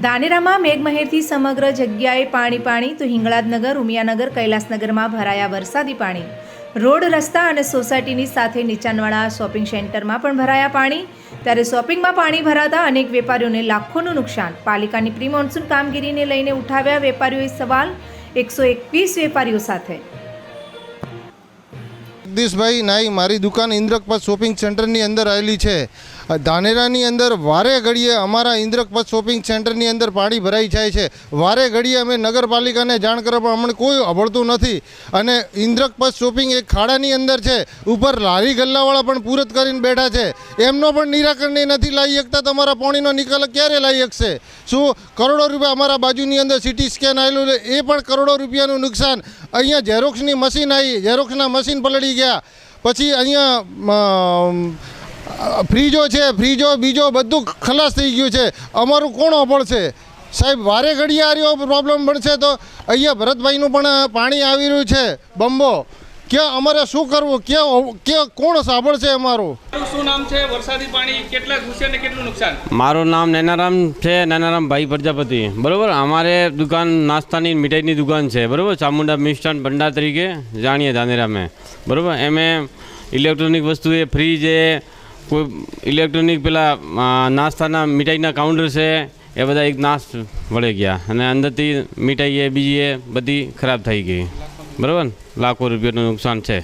ધાનેરામાં મેઘમહેરથી સમગ્ર જગ્યાએ પાણી પાણી. તો હિંગળાજનગર, ઉમિયાનગર, કૈલાસનગરમાં ભરાયા વરસાદી પાણી. રોડ, રસ્તા અને સોસાયટીની સાથે નીચાણવાળા શોપિંગ સેન્ટરમાં પણ ભરાયા પાણી. ત્યારે શોપિંગમાં પાણી ભરાતા અનેક વેપારીઓને લાખોનું નુકસાન. પાલિકાની પ્રી મોન્સૂન કામગીરીને લઈને ઉઠાવ્યા વેપારીઓએ સવાલ. એકસો એકવીસ વેપારીઓ સાથે જગદીશભાઈ, નાઈ, મારી દુકાન ઇન્દ્રકપત શોપિંગ સેન્ટરની અંદર આવેલી છે. ધાનેરાની અંદર વારે ઘડીએ અમારા ઇન્દ્રકપત શોપિંગ સેન્ટરની અંદર પાણી ભરાઈ જાય છે. વારે ઘડીએ અમે નગરપાલિકાને જાણ કરવા પણ અમને કોઈ અભળતું નથી. અને ઇન્દ્રકપત શોપિંગ એક ખાડાની અંદર છે. ઉપર લારી ગલ્લાવાળા પણ પૂરત કરીને બેઠા છે. એમનો પણ નિરાકરણ નથી લાવી શકતા. તમારા પાણીનો નિકાલ ક્યારે લાવી શકશે? શું કરોડો રૂપિયા અમારા બાજુની અંદર સિટી સ્કેન આવેલું એ પણ કરોડો રૂપિયાનું નુકસાન. અહીંયા ઝેરોક્સની મશીન આવી. ઝેરોક્સના મશીન પલળી ગયા. પછી અહીંયા ફ્રીજો છે, ફ્રીજો, બીજો બધું ખલાસ થઈ ગયું છે. અમારું કોણ અભળશે સાહેબ, વારે ઘડીએ આ પ્રોબ્લેમ પડશે તો અહીંયા ભરતભાઈનું પણ પાણી આવી રહ્યું છે. બંબો. ક્યાં અમારે શું કરવું? ક્યાં ક્યાં કોણ સાંભળશે અમારું? શું નામ છે? વરસાદી પાણી કેટલા ઘૂસે ને કેટલું નુકસાન? મારું નામ નેનારામ છે નેનારામ ભાઈ પ્રજાપતિ. બરાબર? અમારે દુકાન નાસ્તાની મીઠાઈની દુકાન છે બરાબર? ચામુંડા મિષ્ટાન ભંડાર તરીકે જાણીએ ધાનેરામે. બરાબર? એમે ઇલેક્ટ્રોનિક વસ્તુ એ ફ્રીજ એ કોઈ ઇલેક્ટ્રોનિક પેલા નાસ્તાના મીઠાઈના કાઉન્ટર છે એ બધા એક નાશ વળી ગયા. અને અંદરથી મીઠાઈ એ બીજી એ બધી ખરાબ થઈ ગઈ. બરાબર લાખો રૂપિયાનું નુકસાન છે.